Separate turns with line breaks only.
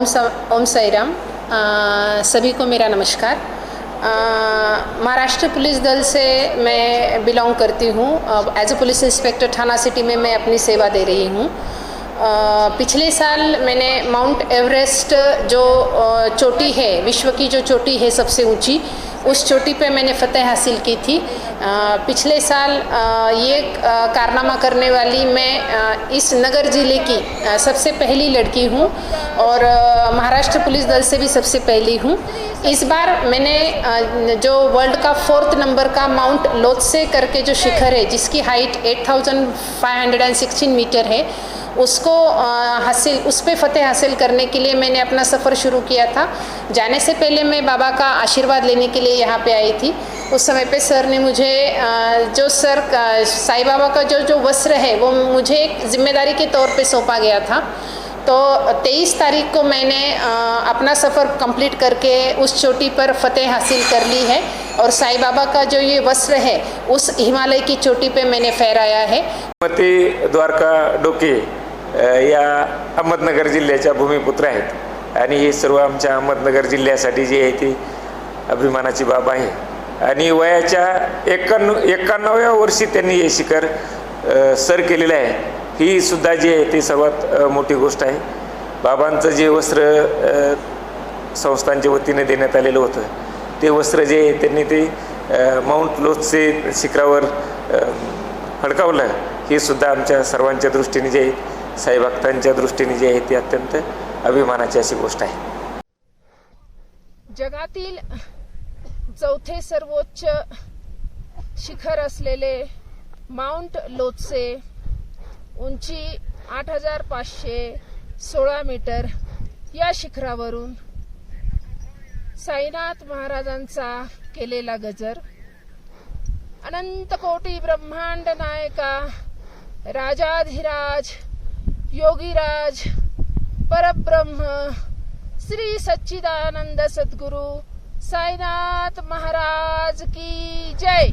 ओम साई राम सभी को मेरा नमस्कार। महाराष्ट्र पुलिस दल से मैं बिलोंग करती हूँ। एज ए पुलिस इंस्पेक्टर थाना सिटी में मैं अपनी सेवा दे रही हूँ। पिछले साल मैंने माउंट एवरेस्ट जो चोटी है विश्व की जो चोटी है सबसे ऊँची उस चोटी पे मैंने फतेह हासिल की थी। अ, पिछले साल अ, ये कारनामा करने वाली मैं अ, इस नगर ज़िले की अ, सबसे पहली लड़की हूँ और महाराष्ट्र पुलिस दल से भी सबसे पहली हूँ। इस बार मैंने जो वर्ल्ड का फोर्थ नंबर का माउंट लोत्से करके जो शिखर है जिसकी हाइट 8516 मीटर है उसको हासिल, उस पर फतेह हासिल करने के लिए मैंने अपना सफ़र शुरू किया था। जाने से पहले मैं बाबा का आशीर्वाद लेने के लिए यहाँ पे आई थी। उस समय पे सर ने मुझे जो सर साईं बाबा का जो जो वस्त्र है, वो मुझे एक ज़िम्मेदारी के तौर पे सौंपा गया था। तो 23 तारीख को मैंने अपना सफ़र कंप्लीट करके उस चोटी पर फतेह हासिल कर ली है और साईं बाबा का जो ये वस्त्र है, उस हिमालय की चोटी पे मैंने फहराया है।
द्वारका डोके या अहमदनगर जिल्ह्याच्या भूमिपुत्र आहेत. आणि हे सर्व आमच्या अहमदनगर जिल्ह्यासाठी जी आहे ती अभिमानाची बाब आहे. आणि वयाच्या एकाण्णव एकाण्णव्या वर्षी त्यांनी हे शिखर सर केलेलं आहे. ही सुद्धा जी आहे ती सर्वात मोठी गोष्ट आहे. बाबांचं जे वस्त्र संस्थांच्या वतीने देण्यात आलेलं होतं ते वस्त्र जे आहे त्यांनी ते माउंट लोथचे शिखरावर फडकावलं हे सुद्धा आमच्या सर्वांच्या दृष्टीने जे आहे साईभक्तांच्या दृष्टीने जे आहे ती अत्यंत अभिमानाची अशी गोष्ट आहे.
जगातील चौथे सर्वोच्च शिखर असलेले माउंट लोत्से उंची आठ हजार पाचशे सोळा मीटर या शिखरावरून साईनाथ महाराजांचा केलेला गजर अनंत कोटी ब्रह्मांड नायका राजाधिराज योगीराज परब्रह्म श्री सच्चिदानंद सदगुरु साईनाथ महाराज की जय।